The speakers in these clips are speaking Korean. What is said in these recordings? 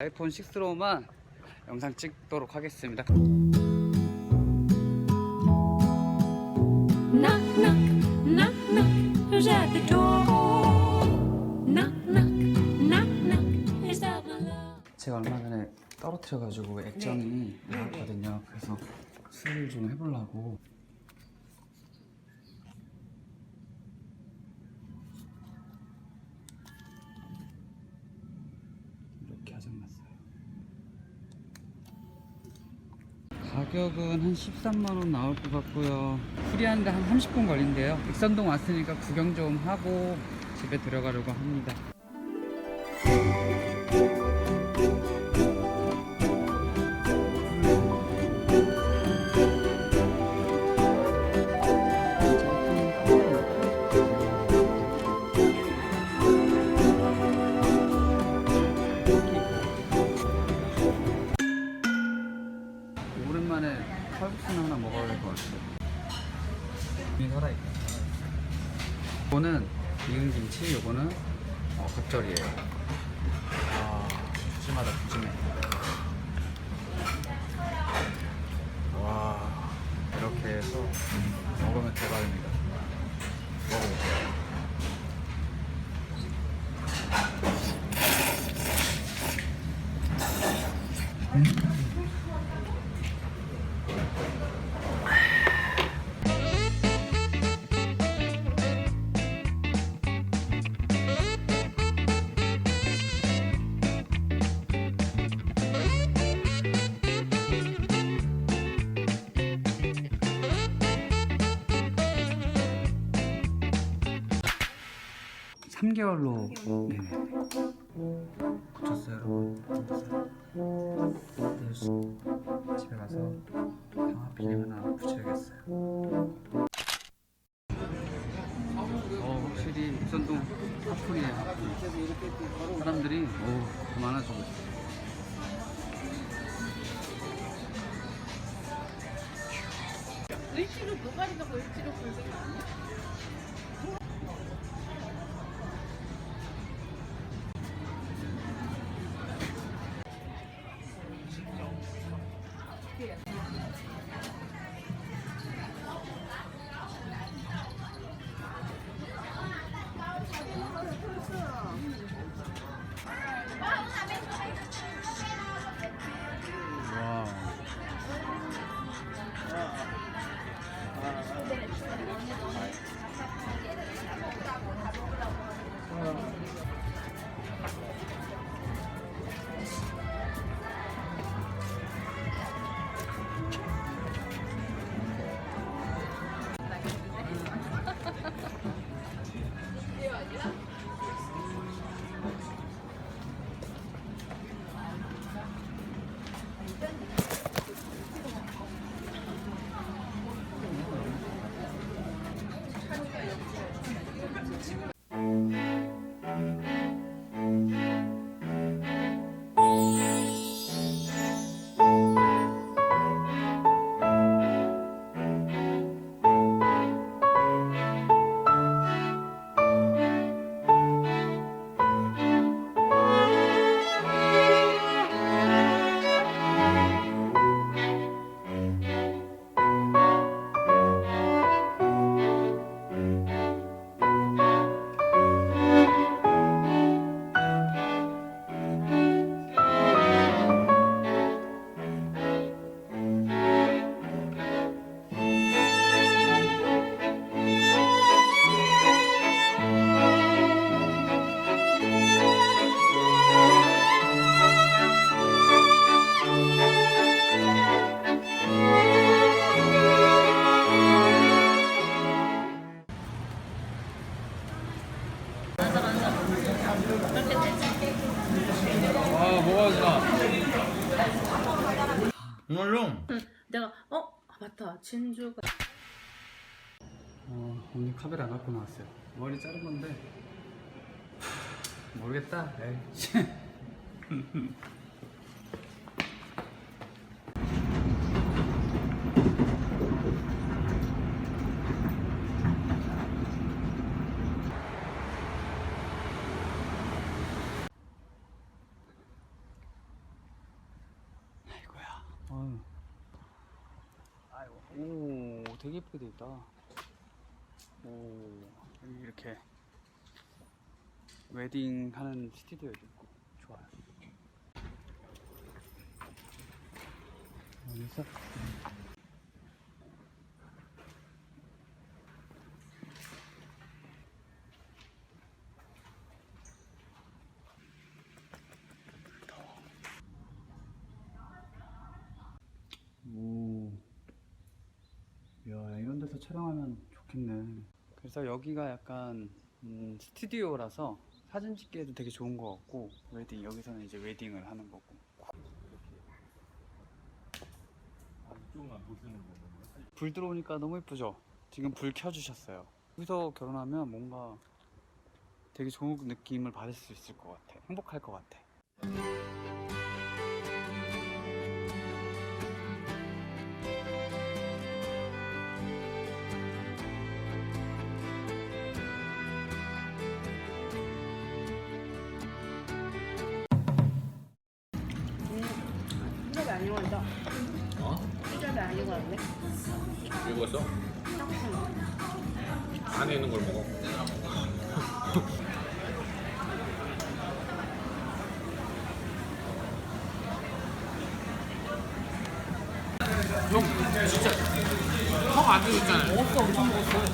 아이폰 6로만 영상 찍도록 하겠습니다. 제가 얼마 전에 떨어뜨려가지고 액정이 나왔거든요. 그래서 수리를 좀 해보려고. 이렇게 하장났어요. 가격은 한 13만원 나올 것 같고요. 수리하는데 한 30분 걸린대요. 익선동 왔으니까 구경 좀 하고 집에 들어가려고 합니다. 살아있다. 이거는 익은 김치, 요거는 어, 겉절이에요. 아, 푸짐하다, 푸짐해. 와, 이렇게 해서 먹으면 대박입니다. 3개월로. 네네. 고쳤어요 여러분. 고쳤어요. 집에 가서 강화 비닐 하나 붙여야겠어요. 어 확실히 입선동 사풀이에요 사람들이 오 많아지고 있어요 의식을 노가리가 보일지로 볼게 아니야? 오늘로 내가 어? 아, 맞다 진주가 어, 오늘 카메라 안 갖고 나왔어요. 머리 자른 건데 모르겠다. 에이. 오, 되게 예쁘게 돼 있다. 오, 여기 이렇게 웨딩 하는 스튜디오도 있고 좋아요. 여기서 좋겠네. 그래서 여기가 약간 음, 스튜디오라서 사진 찍기에도 되게 좋은 것 같고 웨딩 여기서는 이제 웨딩을 하는 거고. 이쪽만? 불 들어오니까 너무 예쁘죠? 지금 불 켜주셨어요. 여기서 결혼하면 뭔가 되게 좋은 느낌을 받을 수 있을 것 같아. 행복할 것 같아. 왔네. 읽었어? 안에 있는 걸 먹어. 형 진짜 형안 익었잖아요. 먹었어 엄청 먹었어.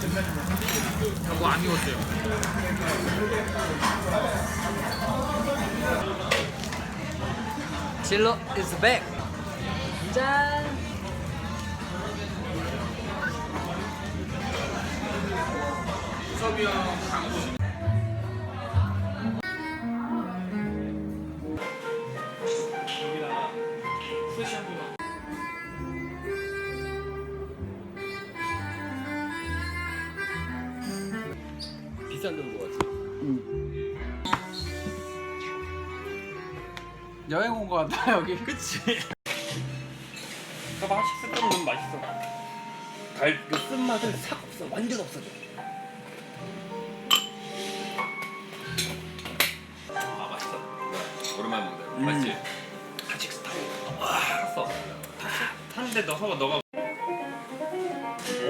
저거 안 익었어요. 질러 is back. 짠. 같아. 여행 온것 같다 여기. 그치? 봐봐 식스 좀 너무 맛있어 달, 그 쓴맛을 싹 없어 완전 없어져 타는데 너 서가 너가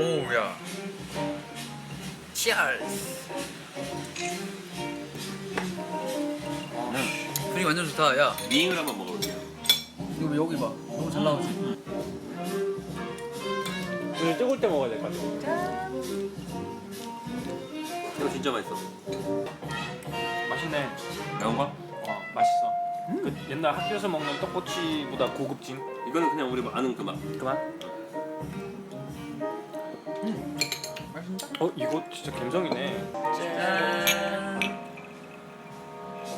오우야 치얼스 분위기 완전 좋다. 야 미잉을 한번 먹어볼게요 이거 여기 봐. 너무 잘 나오지. 이거 뜨거울 때 먹어야 될 것 같아 이거 진짜 맛있어 맛있네. 매운 거? 어, 맛있어. 그 옛날 학교에서 먹는 떡꼬치보다 고급진. 이거는 그냥 우리 아는 그 맛. 그만. 어 이거 진짜 감성이네. 짠.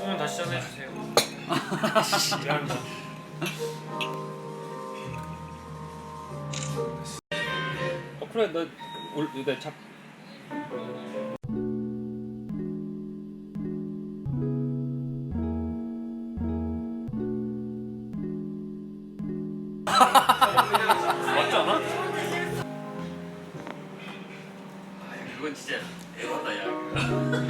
오늘 다시 전해 주세요. 미안합니다. 어 그래 너올 이거 잡. 그건 진짜 에바다 야.